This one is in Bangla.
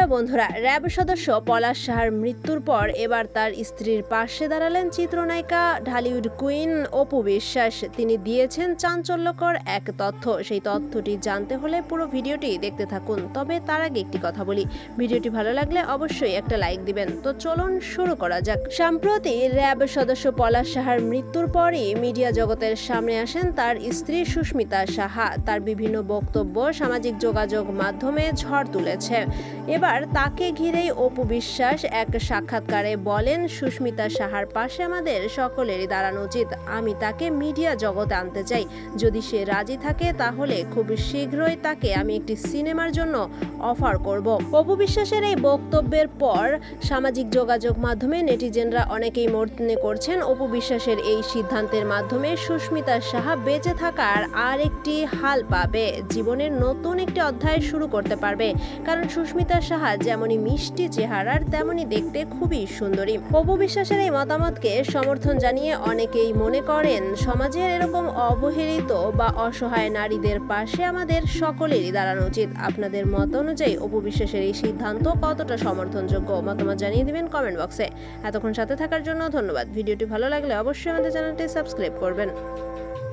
হ্যালো বন্ধুরা, র্যাব সদস্য পলাশ সাহার মৃত্যুর পর এবার তার স্ত্রীর পাশে দাঁড়ালেন চিত্রনায়িকা ঢালিউড কুইন। অপু বিশ্বাস, তিনি দিয়েছেন চাঞ্চল্যকর এক তথ্য। সেই তথ্যটি জানতে হলে পুরো ভিডিওটি দেখতে থাকুন। তবে তার আগে একটি কথা বলি। ভিডিওটি ভালো লাগলে অবশ্যই একটা লাইক দিবেন। তো চলুন শুরু করা যাক। সম্প্রতি র্যাব সদস্য পলাশ সাহার মৃত্যুর পরই মিডিয়া জগতের সামনে আসেন তার স্ত্রী সুস্মিতা সাহা। তার বিভিন্ন বক্তব্য, সামাজিক যোগাযোগ মাধ্যমে ঝড় তুলেছে। এবার তাকে ঘিরেই অপু বিশ্বাস এক সাক্ষাৎকারে বলেন, সুস্মিতা সাহার পাশে আমাদের সকলেরই দাঁড়ানো উচিত। আমি তাকে মিডিয়া জগতে আনতে চাই। যদি সে রাজি থাকে, তাহলে খুব শীঘ্রই তাকে আমি একটি সিনেমার জন্য অফার করব। অপু বিশ্বাসের এই বক্তব্যের পর সামাজিক যোগাযোগ মাধ্যমে নেটিজেনরা অনেকেই মর্তনে করছেন, অপু বিশ্বাসের এই সিদ্ধান্তের মাধ্যমে সুস্মিতা সাহা বেঁচে থাকার আর একটি হাল পাবে। জীবনের নতুন একটি অধ্যায় শুরু করতে পারবে। কারণ সুস্মিতা সাহা যেমনই মিষ্টি চেহারার তেমনি দেখতে খুবই সুন্দরী। অপু বিশ্বাসের এই মতামতকে সমর্থন জানিয়ে অনেকেই মনে করেন সমাজের এরকম অবহেলিত বা অসহায় নারীদের পাশে আমাদের সকলেরই দাঁড়ানো উচিত। আপনাদের মত অনুযায়ী অপু বিশ্বাসের এই সিদ্ধান্ত কতটা সমর্থনযোগ্য? মতামত জানিয়ে দিবেন কমেন্ট বক্সে এতক্ষণ সাথে থাকার জন্য ধন্যবাদ। ভিডিওটি ভালো লাগলে অবশ্যই আমাদের চ্যানেলটি সাবস্ক্রাইব করবেন।